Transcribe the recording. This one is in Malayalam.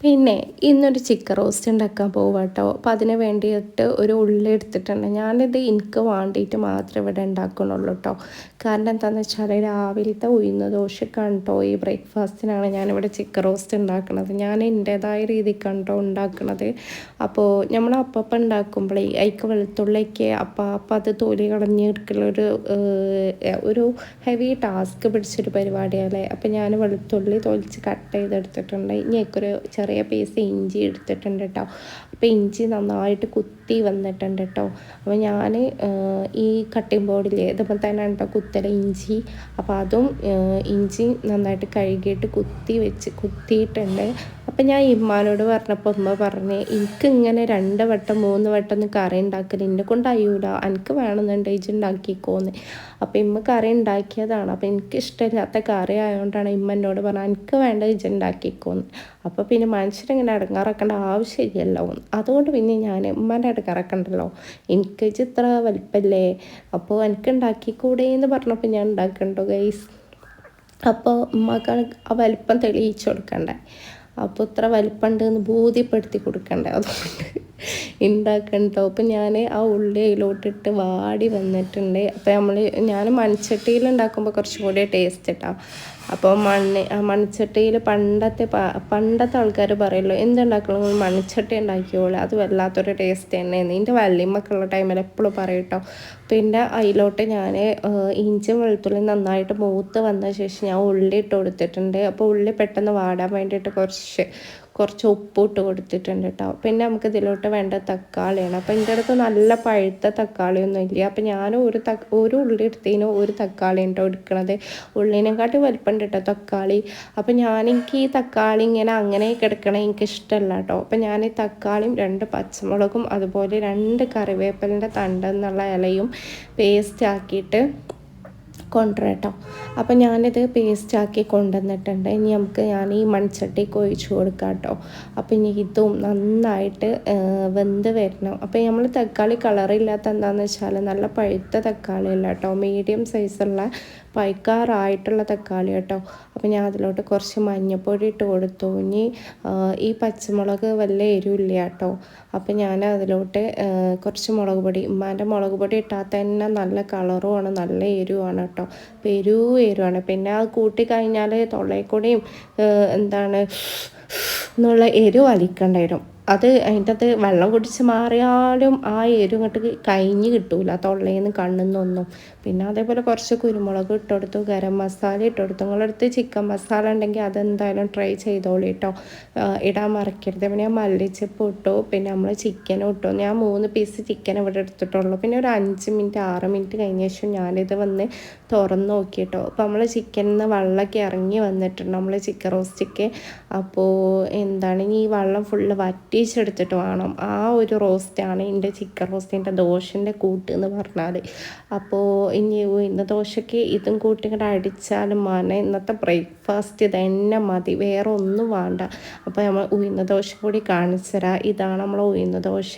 പിന്നെ ഇന്നൊരു ചിക്കൻ റോസ്റ്റ് ഉണ്ടാക്കാൻ പോവാം കേട്ടോ അപ്പോൾ അതിന് വേണ്ടിയിട്ട് ഒരു ഉള്ളി എടുത്തിട്ടുണ്ട്. ഞാനിത് എനിക്ക് വേണ്ടിയിട്ട് മാത്രമേ ഇവിടെ ഉണ്ടാക്കണുള്ളൂ കേട്ടോ കാരണം എന്താണെന്ന് വെച്ചാൽ രാവിലത്തെ ഉയർന്ന ദോശക്കാണ് കേട്ടോ ഈ ബ്രേക്ക്ഫാസ്റ്റിനാണ് ഞാനിവിടെ ചിക്കൻ റോസ്റ്റ് ഉണ്ടാക്കുന്നത് ഞാൻ എന്റേതായ രീതിക്കാണ് കേട്ടോ ഉണ്ടാക്കുന്നത് അപ്പോൾ നമ്മൾ അപ്പം ഉണ്ടാക്കുമ്പോഴേ അതിക്ക് വെളുത്തുള്ളിക്ക് അപ്പം അപ്പം അത് തൊലി കളഞ്ഞെടുക്കലൊരു ഒരു ഹെവി ടാസ്ക് പിടിച്ചൊരു പരിപാടിയല്ലേ അപ്പോൾ ഞാൻ വെളുത്തുള്ളി തൊലിച്ച് കട്ട് ചെയ്തെടുത്തിട്ടുണ്ട്. ഇനി ഒരു ചെറിയ ചെറിയ പീസ് ഇഞ്ചി എടുത്തിട്ടുണ്ട് കേട്ടോ അപ്പോൾ ഇഞ്ചി നന്നായിട്ട് കുത്തി വന്നിട്ടുണ്ട് കേട്ടോ അപ്പോൾ ഞാൻ ഈ കട്ടിംഗ് ബോർഡിൽ ഇതുപോലെ തന്നെ കേട്ടോ കുത്തല ഇഞ്ചി. അപ്പോൾ അതും ഇഞ്ചി നന്നായിട്ട് കഴുകിയിട്ട് കുത്തി വെച്ച് കുത്തിയിട്ടുണ്ട്. അപ്പം ഞാൻ ഇമ്മാനോട് പറഞ്ഞപ്പോൾ ഉമ്മ പറഞ്ഞു എനിക്ക് ഇങ്ങനെ രണ്ട് വട്ടം മൂന്ന് വട്ടം ഒന്ന് കറി ഉണ്ടാക്കൽ എന്നെ കൊണ്ട് അയ്യൂല. എനിക്ക് വേണമെന്നുണ്ട് ഇജ് ഉണ്ടാക്കിക്കോന്ന് അപ്പം ഇമ്മ കറി ഉണ്ടാക്കിയതാണ് അപ്പം എനിക്ക് ഇഷ്ടമില്ലാത്ത കറി ആയതുകൊണ്ടാണ് ഇമ്മ എന്നോട് പറഞ്ഞത് എനിക്ക് വേണ്ട ഇജ് ഉണ്ടാക്കിക്കോന്ന് അപ്പോൾ പിന്നെ മനുഷ്യരിങ്ങനെ ഇടങ്ങാറാക്കേണ്ട ആവശ്യമില്ലല്ലോ അതുകൊണ്ട് പിന്നെ ഞാൻ ഉമ്മന്റെ ഇടങ്ങാറാക്കണ്ടല്ലോ എനിക്ക് ഇത്ര വലിപ്പല്ലേ? അപ്പോൾ എനിക്ക് ഉണ്ടാക്കിക്കൂടെ എന്ന് പറഞ്ഞപ്പോൾ ഞാൻ ഉണ്ടാക്കണ്ടോ ഗൈസ് അപ്പോൾ ഉമ്മക്കാണ് ആ വലിപ്പം തെളിയിച്ചു കൊടുക്കണ്ടേ. അപ്പോൾ ഇത്ര വലിപ്പമുണ്ട് എന്ന് ബോധ്യപ്പെടുത്തി കൊടുക്കണ്ടേ അതുകൊണ്ട്. ഉണ്ടാക്കണ്ടോ അപ്പം ഞാൻ ആ ഉള്ളി അതിലോട്ടിട്ട് വാടി വന്നിട്ടുണ്ട്. അപ്പോൾ നമ്മൾ ഞാൻ മൺചട്ടിയിൽ ഉണ്ടാക്കുമ്പോൾ കുറച്ചും കൂടി ടേസ്റ്റ് ഇട്ടാ. അപ്പോൾ മണ്ണ് മൺചട്ടിയിൽ പണ്ടത്തെ പണ്ടത്തെ ആൾക്കാർ പറയുമല്ലോ എന്തുണ്ടാക്കണം? മൺചട്ടി ഉണ്ടാക്കിയോളൂ അത് വല്ലാത്തൊരു ടേസ്റ്റ് തന്നെയാണ് എന്റെ വല്യമ്മക്കുള്ള ടൈമിൽ എപ്പോഴും പറയും കേട്ടോ പിന്നെ അതിലോട്ട് ഞാൻ ഇഞ്ചി വെളുത്തുള്ളി നന്നായിട്ട് മൂത്ത് വന്ന ശേഷം ഞാൻ ഉള്ളി ഇട്ട് കൊടുത്തിട്ടുണ്ട്. അപ്പോൾ ഉള്ളി പെട്ടെന്ന് വാടാൻ വേണ്ടിയിട്ട് കുറച്ച് കുറച്ച് ഉപ്പിട്ട് കൊടുത്തിട്ടുണ്ട് കേട്ടോ പിന്നെ നമുക്ക് ഇതിലോട്ട് വേണ്ട തക്കാളിയാണ്. അപ്പോൾ എന്റെ അടുത്ത് നല്ല പഴുത്ത തക്കാളിയൊന്നും ഇല്ല. അപ്പോൾ ഞാൻ ഒരു തക്ക ഒരു ഉള്ളി എടുത്തതിന് ഒരു തക്കാളി ഉണ്ടോ എടുക്കണത്. ഉള്ളിനെക്കാട്ടി വലുപ്പമുണ്ട് കേട്ടോ തക്കാളി. അപ്പോൾ ഞാൻ എനിക്ക് ഈ തക്കാളി ഇങ്ങനെ അങ്ങനെ കിടക്കണേ എനിക്ക് ഇഷ്ടമല്ല കേട്ടോ അപ്പോൾ ഞാൻ ഈ തക്കാളിയും രണ്ട് പച്ചമുളകും അതുപോലെ രണ്ട് കറിവേപ്പിലിന്റെ തണ്ടെന്നുള്ള ഇലയും പേസ്റ്റ് ആക്കിയിട്ട് കൊണ്ടുവരട്ടോ. അപ്പോൾ ഞാനിത് പേസ്റ്റാക്കി കൊണ്ടുവന്നിട്ടുണ്ട്. ഇനി നമുക്ക് ഞാൻ ഈ മൺചട്ടിക്ക് ഒഴിച്ചു കൊടുക്കാം കേട്ടോ അപ്പോൾ ഇനി ഇതും നന്നായിട്ട് വെന്ത് വരണം. അപ്പോൾ നമ്മൾ തക്കാളി കളറില്ലാത്ത എന്താണെന്ന് വെച്ചാൽ നല്ല പഴുത്ത തക്കാളി അല്ല കേട്ടോ. മീഡിയം സൈസുള്ള പൈക്കാറായിട്ടുള്ള തക്കാളി കേട്ടോ. അപ്പോൾ ഞാൻ അതിലോട്ട് കുറച്ച് മഞ്ഞൾപ്പൊടി ഇട്ട് കൊടുത്തു. ഇനി ഈ പച്ചമുളക് വല്ല എരിവില്ല കേട്ടോ. അപ്പോൾ ഞാൻ അതിലോട്ട് കുറച്ച് മുളക് പൊടി. ഉമ്മാന്റെ മുളക് പൊടി ഇട്ടാൽ തന്നെ നല്ല കളറുമാണ് നല്ല എരിവാണ് കേട്ടോ. അപ്പോൾ പെരുവേരുവാണ് പിന്നെ അത് കൂട്ടിക്കഴിഞ്ഞാൽ തൊള്ളയിൽ കൂടെയും എന്താണ് എന്നുള്ള എരിവ് വലിക്കേണ്ടി വരും. അത് അതിന്റെ അത് വെള്ളം കുടിച്ച് മാറിയാലും ആ എരു ഇങ്ങോട്ട് കഴിഞ്ഞ് കിട്ടൂല. തൊള്ളയിൽ നിന്ന് കണ്ണിന്നൊന്നും. പിന്നെ അതേപോലെ കുറച്ച് കുരുമുളക് ഇട്ടെടുത്തു ഗരം മസാല ഇട്ടെടുത്തു നിങ്ങളടുത്ത് ചിക്കൻ മസാല ഉണ്ടെങ്കിൽ അതെന്തായാലും ട്രൈ ചെയ്തോളൂ കേട്ടോ ഇടാൻ മറക്കരുത്. പിന്നെ ഞാൻ മല്ലിച്ചപ്പ് ഇട്ടു. പിന്നെ നമ്മൾ ചിക്കനും ഇട്ടു. ഞാൻ മൂന്ന് പീസ് ചിക്കൻ ഇവിടെ എടുത്തിട്ടുള്ളൂ. പിന്നെ ഒരു അഞ്ച് മിനിറ്റ് ആറ് മിനിറ്റ് കഴിഞ്ഞ ശേഷം ഞാനിത് വന്ന് തുറന്ന് നോക്കി കേട്ടോ അപ്പോൾ നമ്മൾ ചിക്കനിൽ നിന്ന് വെള്ളമൊക്കെ ഇറങ്ങി വന്നിട്ടുണ്ട്. നമ്മൾ ചിക്കൻ റോസ്റ്റിക്ക് അപ്പോൾ എന്താണ് ഈ വെള്ളം ഫുള്ള് വറ്റിച്ചെടുത്തിട്ട് വേണം. ആ ഒരു റോസ്റ്റാണ് എന്റെ ചിക്കൻ റോസ്റ്റിന്റെ ദോശന്റെ കൂട്ട് എന്ന് പറഞ്ഞാൽ അപ്പോൾ ഇനി ഇന്ന ദോശയ്ക്ക് ഇതും കൂട്ടി ഇങ്ങോട്ട് അടിച്ചാലും മന ഇന്നത്തെ ബ്രേക്ക്ഫാസ്റ്റ് തന്നെ മതി. വേറെ ഒന്നും വേണ്ട. അപ്പോൾ നമ്മൾ ഉയർന്ന ദോശ കൂടി കാണിച്ചു തരാം. ഇതാണ് നമ്മൾ ഉയർന്ന ദോശ.